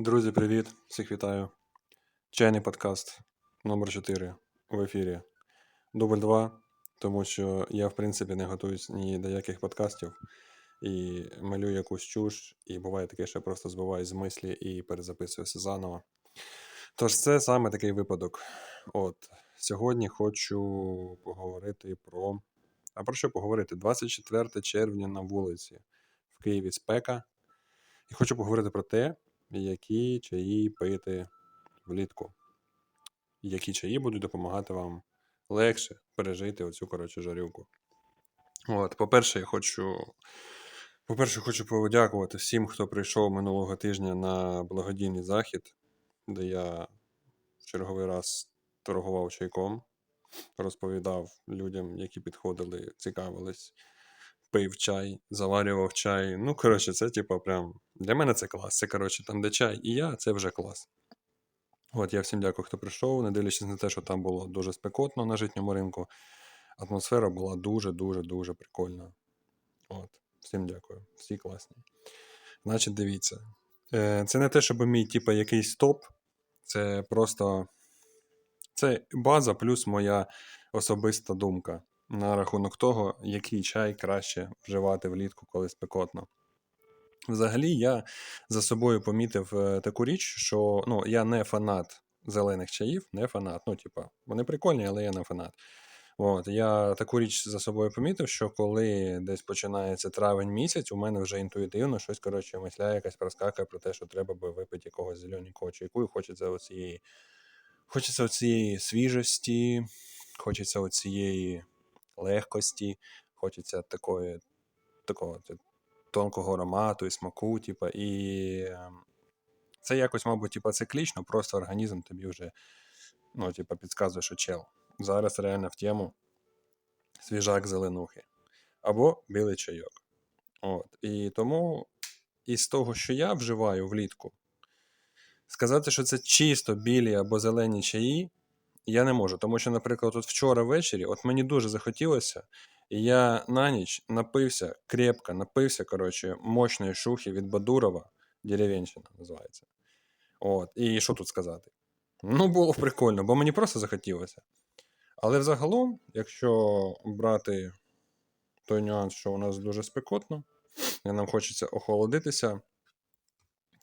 Друзі, привіт! Всіх вітаю. Чайний подкаст номер 4 в ефірі. Дубль 2, тому що я, в принципі, не готуюсь ні до яких подкастів і малюю якусь чуш, і буває таке, що я просто збиваюсь з мислі і перезаписуюся заново. Тож це саме такий випадок. От сьогодні хочу поговорити про. А про що поговорити? 24 червня на вулиці в Києві спека. І хочу поговорити про те, які чаї пити влітку. Які чаї будуть допомагати вам легше пережити оцю коротше жарюку. От, по-перше, я хочу. По-перше, хочу подякувати всім, хто прийшов минулого тижня на благодійний захід, де я в черговий раз торгував чайком, розповідав людям, які підходили, цікавились, пив чай, заварював чай. Ну, коротше, це, типу, прям для мене це клас. Це, коротше, там, де чай і я, це вже клас. От, я всім дякую, хто прийшов, не дивлячись на те, що там було дуже спекотно на житньому ринку. Атмосфера була дуже-дуже дуже прикольна. От, всім дякую, всі класні. Значить, дивіться. Е, Це не те, щоб мій, типу, якийсь топ. Це просто це база плюс моя особиста думка на рахунок того, який чай краще вживати влітку, коли спекотно. Взагалі, я за собою помітив е, таку річ, що ну, я не фанат зелених чаїв, не фанат. Ну, типа, вони прикольні, але я не фанат. От, я таку річ за собою помітив, що коли десь починається травень місяць, у мене вже інтуїтивно щось коротше мисля якась проскакує про те, що треба би випити якогось зелененького чайку, і хочеться оцієї, хочеться оцієї свіжості, хочеться оцієї легкості, хочеться такої, такого тонкого аромату і смаку, типа, і ем, це якось, мабуть, типа, циклічно, просто організм тобі вже ну, типа, підказує, що чел. Зараз реально в тему свіжак зеленухи або білий чайок. От. І тому із того, що я вживаю влітку, сказати, що це чисто білі або зелені чаї, я не можу. Тому що, наприклад, от вчора ввечері, от мені дуже захотілося, і я на ніч напився крепко, напився, коротше, мощної шухи від Бадурова, деревенщина називається. От. І що тут сказати? Ну, було прикольно, бо мені просто захотілося. Але взагалом, якщо брати той нюанс, що у нас дуже спекотно, і нам хочеться охолодитися,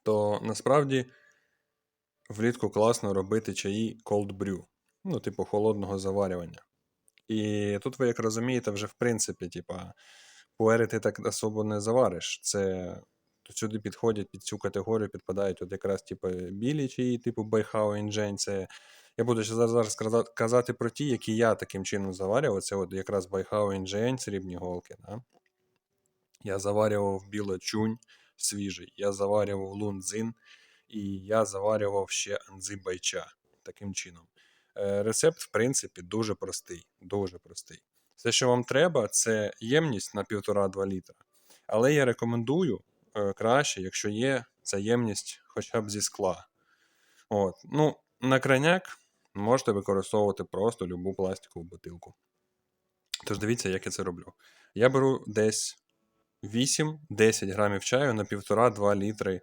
то насправді влітку класно робити чаї cold brew, ну, типу, холодного заварювання. І тут ви, як розумієте, вже в принципі, типа, пуери ти так особо не завариш. Це сюди підходять під цю категорію, підпадають от якраз типу, білі чаї, типу Байхао Інжень. Це я буду зараз зараз казати про ті, які я таким чином заварював. Це от якраз Байхао Інжень, срібні голки. Да? Я заварював білочунь свіжий, я заварював лунзин, і я заварював ще анзи байча таким чином. Е, Рецепт, в принципі, дуже простий. Дуже простий. Все, що вам треба, це ємність на 1,5-2 літра. Але я рекомендую е, краще, якщо є ця ємність хоча б зі скла. От. Ну, на крайняк можете використовувати просто любу пластикову бутилку. Тож дивіться, як я це роблю. Я беру десь 8-10 грамів чаю на 1,5-2 літри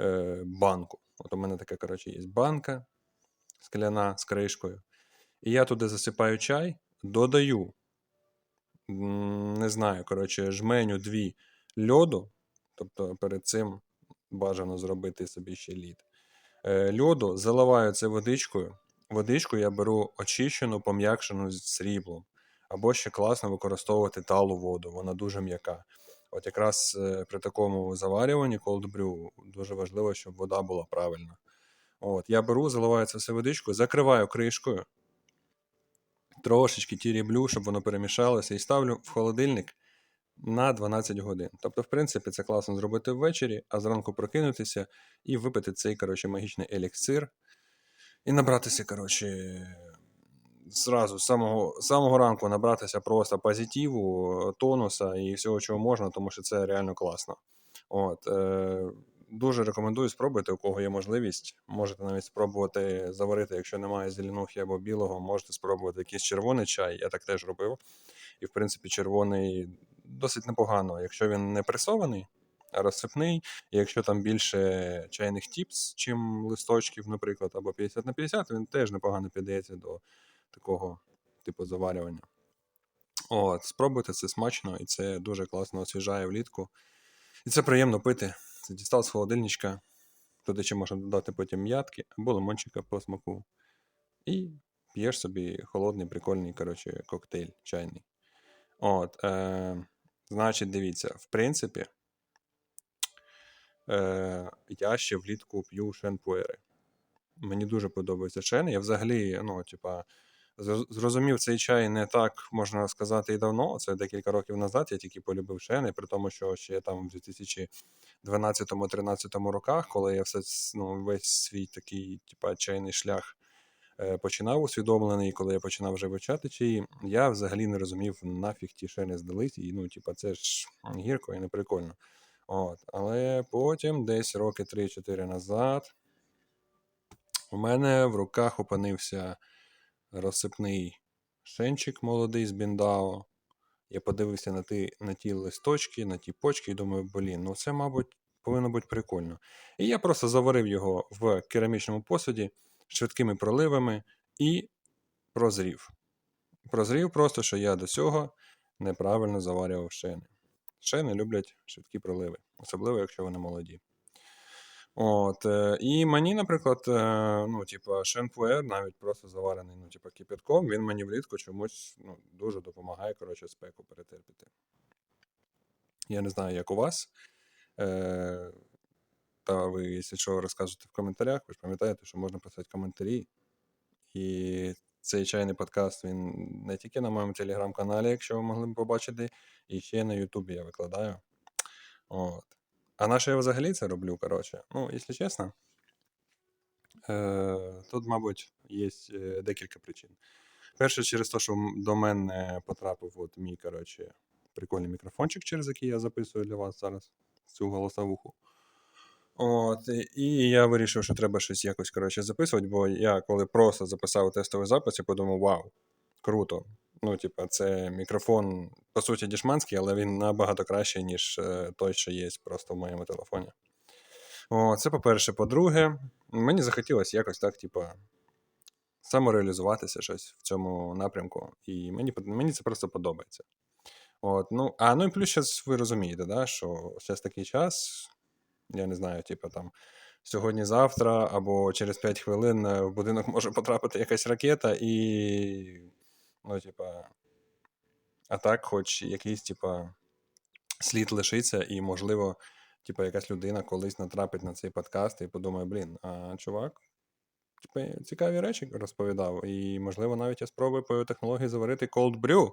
е, банку. От у мене така, коротше, є банка скляна з кришкою. І я туди засипаю чай, додаю, не знаю, коротше, жменю дві льоду, тобто перед цим бажано зробити собі ще лід. Е, льоду заливаю це водичкою. Водичку я беру очищену, пом'якшену з сріблом. Або ще класно використовувати талу воду, вона дуже м'яка. От якраз е, при такому заварюванні cold brew дуже важливо, щоб вода була правильна. От, я беру, заливаю це все водичкою, закриваю кришкою, трошечки тіріблю, щоб воно перемішалося, і ставлю в холодильник на 12 годин. Тобто, в принципі, це класно зробити ввечері, а зранку прокинутися і випити цей, коротше, магічний еліксир. І набратися, коротше, зразу з самого, самого ранку набратися просто позитиву, тонуса і всього, чого можна, тому що це реально класно. От, е, дуже рекомендую спробуйте, у кого є можливість. Можете навіть спробувати заварити, якщо немає зеленухи або білого, можете спробувати якийсь червоний чай. Я так теж робив. І, в принципі, червоний досить непогано. Якщо він не пресований, а розсипний. І якщо там більше чайних тіпс, чим листочків, наприклад, або 50 на 50, він теж непогано піддається до такого типу заварювання. От, спробуйте, це смачно і це дуже класно освіжає влітку. І це приємно пити. Це дістав з холодильничка. Туди ще можна додати потім м'ятки або лимончика по смаку. І п'єш собі холодний, прикольний, коротше, коктейль чайний. От, е, значить, дивіться, в принципі, е, я ще влітку п'ю шенпуери. Мені дуже подобаються шени. Я взагалі, ну, типа, зрозумів цей чай не так, можна сказати, і давно. Це декілька років назад. Я тільки полюбив шени, при тому, що ще там в 2012-13 роках, коли я все ну, весь свій такий, типа, чайний шлях е, починав усвідомлений, коли я починав вже вивчати чаї, я взагалі не розумів, нафіг ті шени здались, і ну, типа, це ж гірко і не прикольно. От. Але потім, десь роки 3-4 назад, у мене в руках опинився розсипний шенчик молодий з Біндао. Я подивився на ті, на ті листочки, на ті почки і думаю, блін, ну це, мабуть, повинно бути прикольно. І я просто заварив його в керамічному посуді швидкими проливами і прозрів. Прозрів просто, що я до цього неправильно заварював шини. Шини люблять швидкі проливи, особливо, якщо вони молоді. От, і мені, наприклад, е, ну, типа, шенпуер, навіть просто заварений, ну, типа, кипятком, він мені влітку чомусь ну, дуже допомагає, коротше, спеку перетерпіти. Я не знаю, як у вас. Е, та ви, якщо що, розкажете в коментарях, ви ж пам'ятаєте, що можна писати коментарі. І цей чайний подкаст він не тільки на моєму телеграм-каналі, якщо ви могли б побачити, і ще на Ютубі я викладаю. От. А на що я взагалі це роблю, коротше? Ну, якщо чесно, е, тут, мабуть, є е, декілька причин. Перше, через те, що до мене потрапив от мій, коротше, прикольний мікрофончик, через який я записую для вас зараз цю голосовуху. От, і я вирішив, що треба щось якось коротше, записувати, бо я коли просто записав тестовий запис, я подумав, вау, круто. Ну, типа, це мікрофон, по суті, дішманський, але він набагато кращий, ніж е, той, що є просто в моєму телефоні. О, це по-перше. По-друге, мені захотілося якось так, типа, самореалізуватися щось в цьому напрямку. І мені, мені це просто подобається. От, ну, а ну і плюс зараз ви розумієте, да, що зараз такий час, я не знаю, типу там сьогодні-завтра або через 5 хвилин е, в будинок може потрапити якась ракета, і, ну, типа, а так, хоч якийсь, типа, слід лишиться, і, можливо, типа, якась людина колись натрапить на цей подкаст і подумає, блін, а чувак, типа, цікаві речі розповідав, і, можливо, навіть я спробую по технології заварити cold brew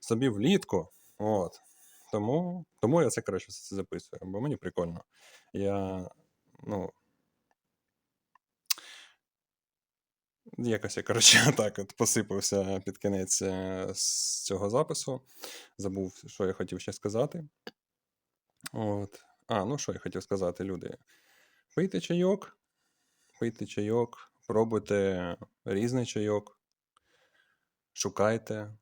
собі влітку. От. Тому, тому я це це записую, бо мені прикольно. Я, ну. Якось я, коротше, так от посипався під кінець е, з цього запису. Забув, що я хотів ще сказати. От. А, ну що я хотів сказати, люди. Пийте чайок, пийте чайок, пробуйте різний чайок, шукайте,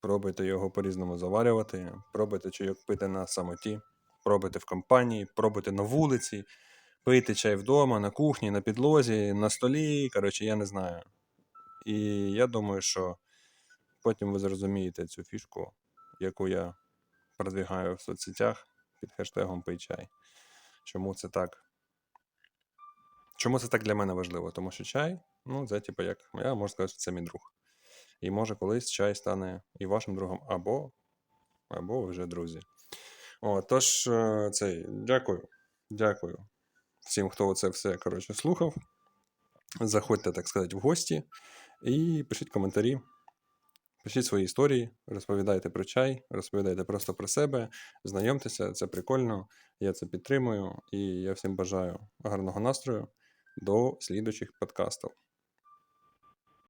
пробуйте його по-різному заварювати, пробуйте чайок пити на самоті, пробуйте в компанії, пробуйте на вулиці, пийте чай вдома, на кухні, на підлозі, на столі. Коротше, я не знаю. І я думаю, що потім ви зрозумієте цю фішку, яку я продвігаю в соцсетях під хештегом «Пий чай». Чому це так? Чому це так для мене важливо? Тому що чай, ну, це типу як, я можу сказати, що це мій друг. І може колись чай стане і вашим другом, або, або вже друзі. О, тож, е, цей, дякую. Дякую всім, хто це все коротше, слухав. Заходьте, так сказати, в гості і пишіть коментарі. Пишіть свої історії, розповідайте про чай, розповідайте просто про себе, знайомтеся, це прикольно, я це підтримую і я всім бажаю гарного настрою до слідуючих подкастів.